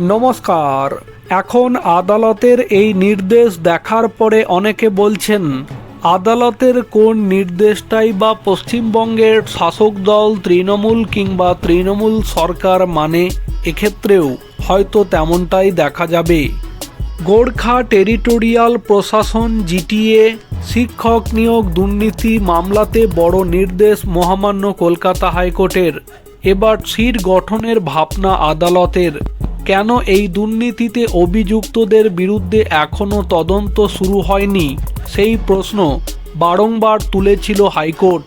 নমস্কার। এখন আদালতের এই নির্দেশ দেখার পরে অনেকে বলছেন, আদালতের কোন নির্দেশটাই বা পশ্চিমবঙ্গের শাসক দল তৃণমূল কিংবা তৃণমূল সরকার মানে এক্ষেত্রেও হয়তো তেমনটাই দেখা যাবে। গোর্খা টেরিটোরিয়াল প্রশাসন, জিটিএ, শিক্ষক নিয়োগ দুর্নীতি মামলাতে বড় নির্দেশ মহামান্য কলকাতা হাইকোর্টের। এবার সিট গঠনের ভাবনা আদালতের। কেন এই দুর্নীতিতে অভিযুক্তদের বিরুদ্ধে এখনও তদন্ত শুরু হয়নি? সেই প্রশ্ন বারংবার তুলেছিল হাইকোর্ট।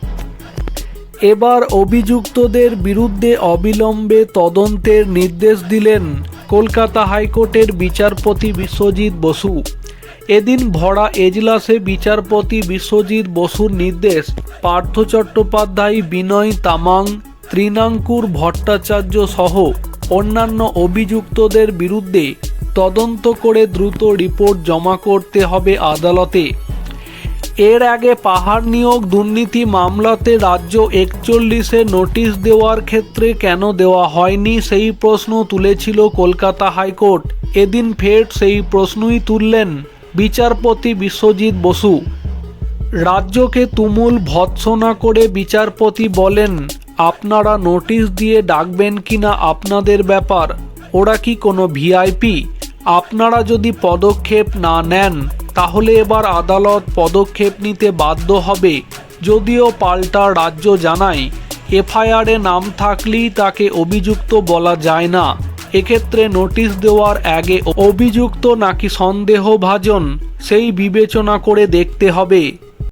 এবার অভিযুক্তদের বিরুদ্ধে অবিলম্বে তদন্তের নির্দেশ দিলেন কলকাতা হাইকোর্টের বিচারপতি বিশ্বজিৎ বসু। এদিন ভরা এজলাসে বিচারপতি বিশ্বজিৎ বসুর নির্দেশ, পার্থ চট্টোপাধ্যায়, বিনয় তামাং, ত্রিনাঙ্কুর ভট্টাচার্য সহ অন্যান্য অভিযুক্তদের বিরুদ্ধে তদন্ত করে দ্রুত রিপোর্ট জমা করতে হবে আদালতে। এর আগে পাহাড় নিয়োগ দুর্নীতি মামলাতে রাজ্য একচল্লিশে নোটিশ দেওয়ার ক্ষেত্রে কেন দেওয়া হয়নি সেই প্রশ্ন তুলেছিল কলকাতা হাইকোর্ট। এদিন ফের সেই প্রশ্নই তুললেন বিচারপতি বিশ্বজিৎ বসু। রাজ্যকে তুমুল ভৎসনা করে বিচারপতি বলেন আপনারা নোটিশ দিয়ে ডাকবেন কি না আপনাদের ব্যাপার? ওরা কি কোনো ভিআইপি আপনারা যদি পদক্ষেপ না নেন, তাহলে এবার আদালত পদক্ষেপ নিতে বাধ্য হবে। যদিও পাল্টা রাজ্য জানায়, এফআইআরে নাম থাকলেই তাকে অভিযুক্ত বলা যায় না। এক্ষেত্রে নোটিশ দেওয়ার আগে অভিযুক্ত নাকি সন্দেহভাজন, সেই বিবেচনা করে দেখতে হবে।